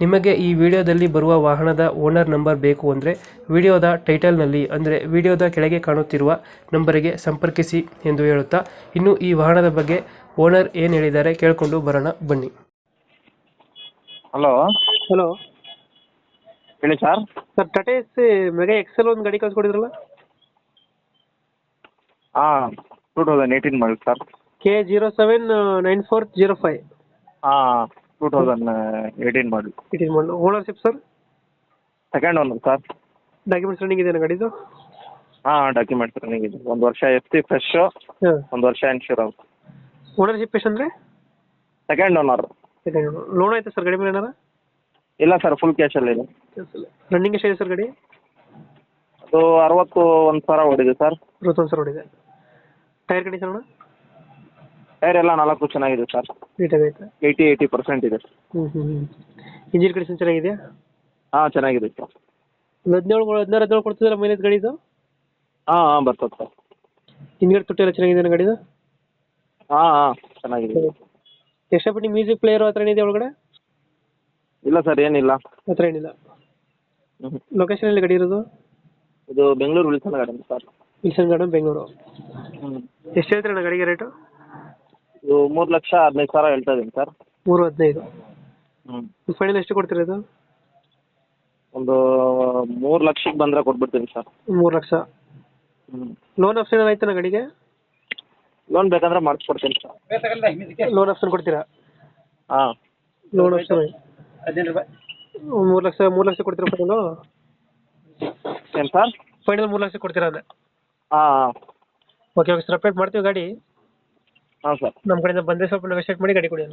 ನಿಮಗೆ ಈ ವಿಡಿಯೋದಲ್ಲಿ ಬರುವ ವಾಹನದ ಓನರ್ ನಂಬರ್ ಬೇಕು ಅಂದರೆ ವಿಡಿಯೋದ ಟೈಟಲ್ನಲ್ಲಿ ಅಂದರೆ ವಿಡಿಯೋದ ಕೆಳಗೆ ಕಾಣುತ್ತಿರುವ ನಂಬರಿಗೆ ಸಂಪರ್ಕಿಸಿ ಎಂದು ಹೇಳುತ್ತಾ ಇನ್ನು ಈ ವಾಹನದ ಬಗ್ಗೆ ಓನರ್ ಏನು ಹೇಳಿದ್ದಾರೆ ಕೇಳಿಕೊಂಡು ಬರೋಣ ಬನ್ನಿ. ಹಲೋ. ಹಲೋ. ಹೇಳಿ sir. Sir Tata ace mega XL ಒಂದು ಗಾಡಿ ಕಳ್ಸಿಕೊಡಿದ್ರಲ್ಲ? ಹಾಂ ಟೂ ತೌಸಂಡ್ ಏಯ್ಟೀನ್ ಮಾಡಿ sir. K zero seven nine four zero five ಹಾಂ. ಟೂ ತೌಸಂಡ್ ಏಯ್ಟೀನ್ ಮಾಡಿ ಇಟ್ ಇಸ್ ಮಾಡಲು ownership sir second one sir documents running ಇದೆಯಾ ಗಾಡಿದು? ಹಾಂ ಡಾಕ್ಯುಮೆಂಟ್ಸ್ ರನ್ನಿಂಗ್ ಇದೆ. ಒಂದು ವರ್ಷ ಎಫ್ ಸಿ ಫ್ರೆಶ್ಶು ಹಾಂ. ಒಂದು ವರ್ಷ ಇನ್ಶೂರೆನ್ಸ್ ಓನರ್ಶಿಪ್ ಎಷ್ಟು ಅಂದರೆ? ಸೆಕೆಂಡ್ ಓನರ್ ಲೋನ್ ಆಯ್ತಾ ಸರ್ ಗಾಡಿ ಮೇಲೆ ಏನಾರ? ಇಲ್ಲ ಸರ್ ಫುಲ್ ಕ್ಯಾಶಲ್ಲಿ ಇದೆ. ರನ್ನಿಂಗ್ ಎಷ್ಟಿದೆ ಸರ್ ಗಾಡಿ? ಅದು ಅರವತ್ತು ಒಂದು ಸಾವಿರ ಓಡಿದೆ ಸರ್ ಅರವತ್ತೊಂದು ಸಾವಿರ ಹೊಡಿದೆ ಟೈರ್ ಕಂಡೀಷನ್ ಅಣ್ಣ? ಟೈರ್ ಎಲ್ಲ ನಾಲ್ಕು ಚೆನ್ನಾಗಿದೆ ಸರ್ ನೀಟಾಗಿ ಐತೆ ಏಯ್ಟಿ ಏಯ್ಟಿ ಪರ್ಸೆಂಟ್ ಇದೆ. ಹ್ಞೂ ಹ್ಞೂ ಹ್ಞೂ ಇಂಜಿನ್ ಕಂಡೀಷನ್ ಚೆನ್ನಾಗಿದೆಯಾ? ಹಾಂ ಚೆನ್ನಾಗಿದೆ ಸರ್ ಒಂದು ಹದಿನೇಳು ಹದಿನಾರು ಹದಿನೇಳು ಕೊಡ್ತಿದ್ರೆ ಮೈಲೇಜ್ ಗಾಡಿದು? ಹಾಂ ಹಾಂ ಬರ್ತದೆ ಸರ್ ಹಿಂದ್ಗಡೆ ತುಟ್ಟಿ ಎಲ್ಲ ಚೆನ್ನಾಗಿದೆ ಗಾಡಿದು? ಹಾಂ ಹಾಂ ಚೆನ್ನಾಗಿದೆ. ಎಕ್ಸ್ಟ್ರಾ ಮ್ಯೂಸಿಕ್ ಪ್ಲೇಯರ್ ಹತ್ರ ಏನಿದೆ ಒಳಗಡೆ? ಇಲ್ಲ ಸರ್ ಏನಿಲ್ಲ. ಹತ್ರ ಏನಿಲ್ಲ. ಹ್ಞೂ ಲೊಕೇಶನ್ ಎಲ್ಲಿ ಗಾಡಿ ಇರೋದು? ಇದು Bengaluru Wilson Garden sir Wilson Garden Bengaluru. ಹ್ಞೂ ಎಷ್ಟು ಹೇಳ್ತೀರಣ್ಣ ಗಾಡಿಗೆ ರೇಟು ಇದು ಮೂರು ಲಕ್ಷ ಹದಿನೈದು ಸಾವಿರ ಹೇಳ್ತಾ ಇದ್ದೀನಿ ಸರ್. ಮೂರು ಹದಿನೈದು. ಹ್ಞೂ ಫೈನಲ್ ಎಷ್ಟು ಕೊಡ್ತೀರಾ ಇದು ಒಂದು ಮೂರು ಲಕ್ಷಕ್ಕೆ ಬಂದ್ರೆ ಕೊಟ್ಬಿಡ್ತೀನಿ ಸರ್. ಮೂರು ಲಕ್ಷ. ಹ್ಞೂ ಲೋನ್ ಆಪ್ಷನ್ ಆಯ್ತಾನ ಗಾಡಿಗೆ? ಲೋನ್ ಬೇಕಂದ್ರೆ ಮಾಡಿಸ್ಕೊಡ್ತೀನಿ ಸರ್. ಲೋನ್ ಆಪ್ಷನ್ ಕೊಡ್ತೀರಾ? ಹಾಂ. ಲೋನ್ ಆಪ್ಷನ್ ಮೂರು ಲಕ್ಷ ಮೂರ್ ಲಕ್ಷ ಕೊಡ್ತೀರಾ ಫೈನಲು ಏನು ಸರ್? ಫೈನಲ್ ಮೂರ್ ಲಕ್ಷ ಕೊಡ್ತೀರಾ ಅಂದೆ? ಹಾಂ ಓಕೆ ಓಕೆ ಸರ್ ಅಪ್ಡೇಟ್ ಮಾಡ್ತೀವಿ ಗಾಡಿ. ಹಾಂ ಸರ್. ನಮ್ಮ ಕಡೆಯಿಂದ ಬಂದರೆ ಸ್ವಲ್ಪ ನೆಗೋಷಿಯೇಟ್ ಮಾಡಿ ಗಾಡಿ ಕೊಡಿ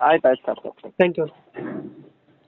ಆಯ್ತು ಆಯ್ತು ಸರ್. Sir thank you